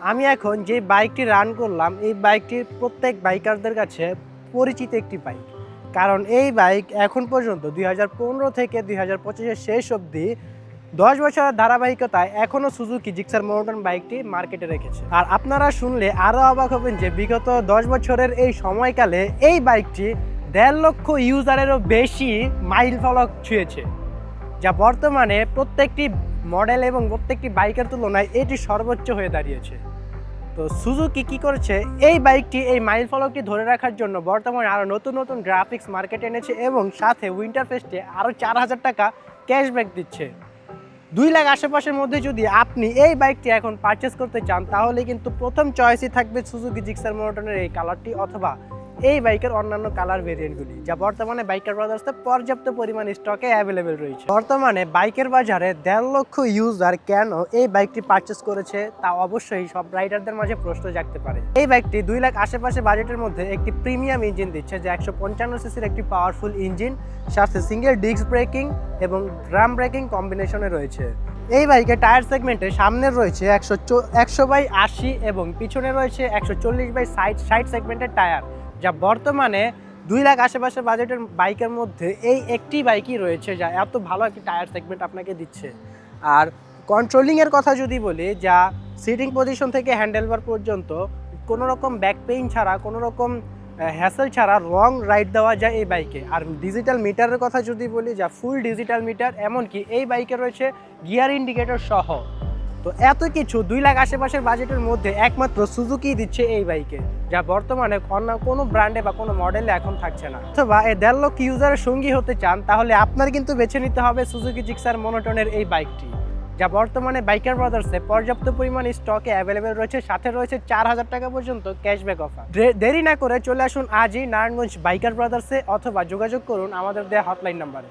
আমি এখন যে বাইকটি রান করলাম, এই বাইকটি প্রত্যেক বাইকারদের কাছে পরিচিত একটি বাইক কারণ এই বাইক এখন পর্যন্ত দুই থেকে দুই হাজার শেষ অবধি দশ বছরের ধারাবাহিকতায় এখনও সুজুকি জিক্সার মোটন বাইকটি মার্কেটে রেখেছে। আর আপনারা শুনলে আরও অবাক হবেন যে বিগত দশ বছরের এই সময়কালে এই বাইকটি দেড় লক্ষ ইউজারেরও বেশি মাইল ফলক ছুঁয়েছে। যা বর্তমানে প্রত্যেকটি মডেল এবং প্রত্যেকটি বাইকের তুলনায় এটি সর্বোচ্চ হয়ে দাঁড়িয়েছে। তো সুজুকি কি করেছে? এই বাইকটি এই মাইল ফলকটি ধরে রাখার জন্য বর্তমানে আরও নতুন নতুন গ্রাফিক্স মার্কেটে এনেছে এবং সাথে উইন্টার ফেস্টে আরও চার হাজার টাকা ক্যাশব্যাক দিচ্ছে। দুই লাখ আশেপাশের মধ্যে যদি আপনি এই বাইকটি এখন পারচেস করতে চান, তাহলে কিন্তু প্রথম চয়েসই থাকবে সুজুকি জিক্সার মোটনের এই কালারটি অথবা এই বাইকের অন্যান্য কালার ভেরিয়েন্টগুলি যা বর্তমানে বাইকার ব্রাদার্সে পর্যাপ্ত পরিমাণ স্টকে অ্যাভেলেবেল রয়েছে। বর্তমানে বাইকের বাজারে দেড় লক্ষ ইউজার কেন এই বাইকটি পারচেস করেছে, তা অবশ্যই সব রাইডারদের মাঝে প্রশ্ন জাগতে পারে। এই বাইকটি দুই লাখ আশেপাশে বাজেটের মধ্যে একটি প্রিমিয়াম ইঞ্জিন দিচ্ছে, যে একশো পঞ্চান্ন সিসির একটি পাওয়ারফুল ইঞ্জিন সাথে সিঙ্গেল ডিস্ক ব্রেকিং এবং ড্রাম ব্রেকিং কম্বিনেশনে রয়েছে। এই বাইকে টায়ার সেগমেন্টে সামনের রয়েছে একশো একশো বাই আশি এবং পিছনে রয়েছে একশো চল্লিশ বাই ষাট ষাট সেগমেন্টের টায়ার যা বর্তমানে দুই লাখ আশেপাশে বাজেটের বাইকের মধ্যে এই একটি বাইকই রয়েছে, যা এত ভালো একটি টায়ার সেগমেন্ট আপনাকে দিচ্ছে। আর কন্ট্রোলিংয়ের কথা যদি বলি, যা সিটিং পজিশন থেকে হ্যান্ডেলবার পর্যন্ত কোনো রকম ব্যাক পেইন ছাড়া, কোনো রকম হ্যাসেল ছাড়া রং রাইড দেওয়া যায় এই বাইকে। আর ডিজিটাল মিটারের কথা যদি বলি, যা ফুল ডিজিটাল মিটার এমনকি এই বাইকে রয়েছে গিয়ার ইন্ডিকেটর সহ। তো এত কিছু দুই লাখ আশেপাশের বাজেটের মধ্যে একমাত্র সুজুকি দিচ্ছে এই বাইকে যা বর্তমানে অন্য কোনো ব্র্যান্ডে বা কোনো মডেলে এখন থাকছে না। অথবা এই দেড় লক্ষ ইউজারের সঙ্গী হতে চান, তাহলে আপনার কিন্তু বেছে নিতে হবে সুজুকি জিক্সার মনোটনের এই বাইকটি যা বর্তমানে বাইকার ব্রাদার্সে পর্যাপ্ত পরিমাণ স্টকে অ্যাভেলেবেল রয়েছে, সাথে রয়েছে চার হাজার টাকা পর্যন্ত ক্যাশব্যাক অফার দেরি না করে চলে আসুন আজই নারায়ণগঞ্জ বাইকার ব্রাদার্সে অথবা যোগাযোগ করুন আমাদের দেওয়া হটলাইন নাম্বারে